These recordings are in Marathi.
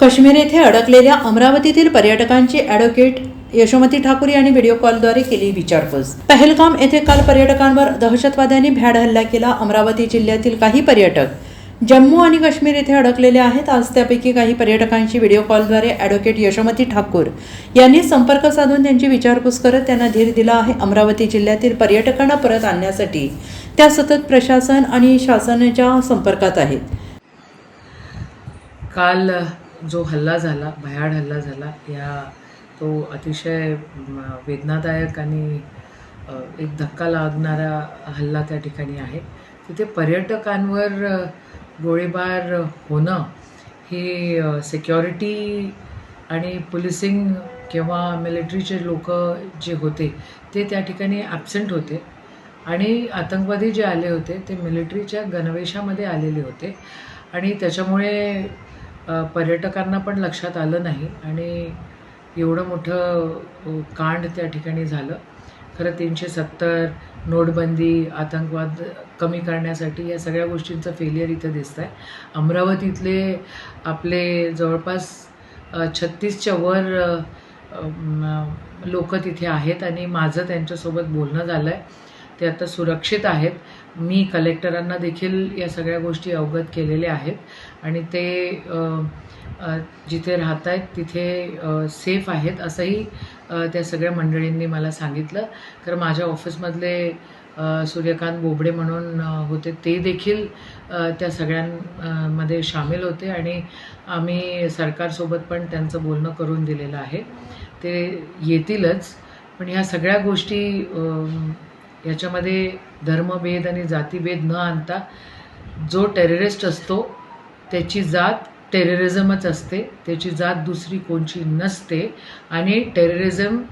काश्मीर येथे अडकलेल्या अमरावतीतील पर्यटकांची ॲडव्होकेट यशोमती ठाकूर यांनी व्हिडिओ कॉलद्वारे केली विचारपूस. पहलगाम येथे काल पर्यटकांवर दहशतवाद्यांनी भ्याड हल्ला केला. अमरावती जिल्ह्यातील काही पर्यटक जम्मू आणि काश्मीर येथे अडकलेले आहेत. आज त्यापैकी काही पर्यटकांची व्हिडिओ कॉलद्वारे ॲडव्होकेट यशोमती ठाकूर यांनी संपर्क साधून त्यांची विचारपूस करत त्यांना धीर दिला आहे. अमरावती जिल्ह्यातील पर्यटकांना परत आणण्यासाठी त्या सतत प्रशासन आणि शासनाच्या संपर्कात आहेत. काल जो हल्ला झाला भयाड हल्ला झाला या तो अतिशय वेदनादायक आणि एक धक्का लागणारा हल्ला त्या ठिकाणी आहे. तिथे पर्यटकांवर गोळीबार होणं ही सिक्युरिटी आणि पोलिसिंग किंवा मिलिटरीचे लोक जे होते ते त्या ठिकाणी ॲबसेंट होते. आणि आतंकवादी जे आले होते ते मिलिटरीच्या गणवेशामध्ये आलेले होते. आणि त्याच्यामुळे पर्यटकांना पण लक्षात आलं नाही आणि एवढं मोठं कांड त्या ठिकाणी झालं. खरं तीनशे सत्तर नोटबंदी आतंकवाद कमी करण्यासाठी या सगळ्या गोष्टींचं फेलियर इथं दिसतं आहे अमरावतीतले आपले जवळपास छत्तीसच्या वर लोक तिथे आहेत आणि माझं त्यांच्यासोबत बोलणं झालं आहे ते आता सुरक्षित आहेत. मी कलेक्टरांना देखील या सगळ्या गोष्टी अवगत केलेल्या आहेत. आणि ते जिथे राहत आहेत तिथे सेफ आहेत असंही त्या सगळ्या मंडळींनी मला सांगितलं. तर माझ्या ऑफिसमधले सूर्यकांत बोबडे म्हणून होते ते देखील त्या सगळ्यांमध्ये सामील होते. आणि आम्ही सरकारसोबत पण त्यांचं बोलणं करून दिलेलं आहे. ते येतीलच. पण ह्या सगळ्या गोष्टी याच्यामध्ये धर्मभेद आणि जातीभेद न आणता जो टेररिस्ट असतो त्याची जात टेररिझमच असते. त्याची जात दुसरी कोणची नसते. आणि टेररिझम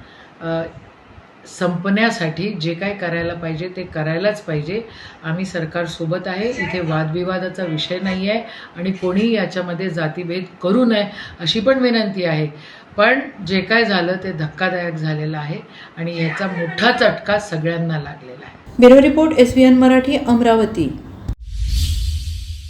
संपण्यासाठी जे काय करायला पाहिजे ते करायलाच पाहिजे. आम्ही सरकारसोबत आहे. इथे वादविवादाचा विषय नाही आहे आणि कोणीही याच्यामध्ये जातीभेद करू नये अशी पण विनंती आहे. पण जे काय झालं ते धक्कादायक झालेलं आहे आणि याचा मोठा चटका सगळ्यांना लागलेला आहे. Bureau report S Marathi Amravati.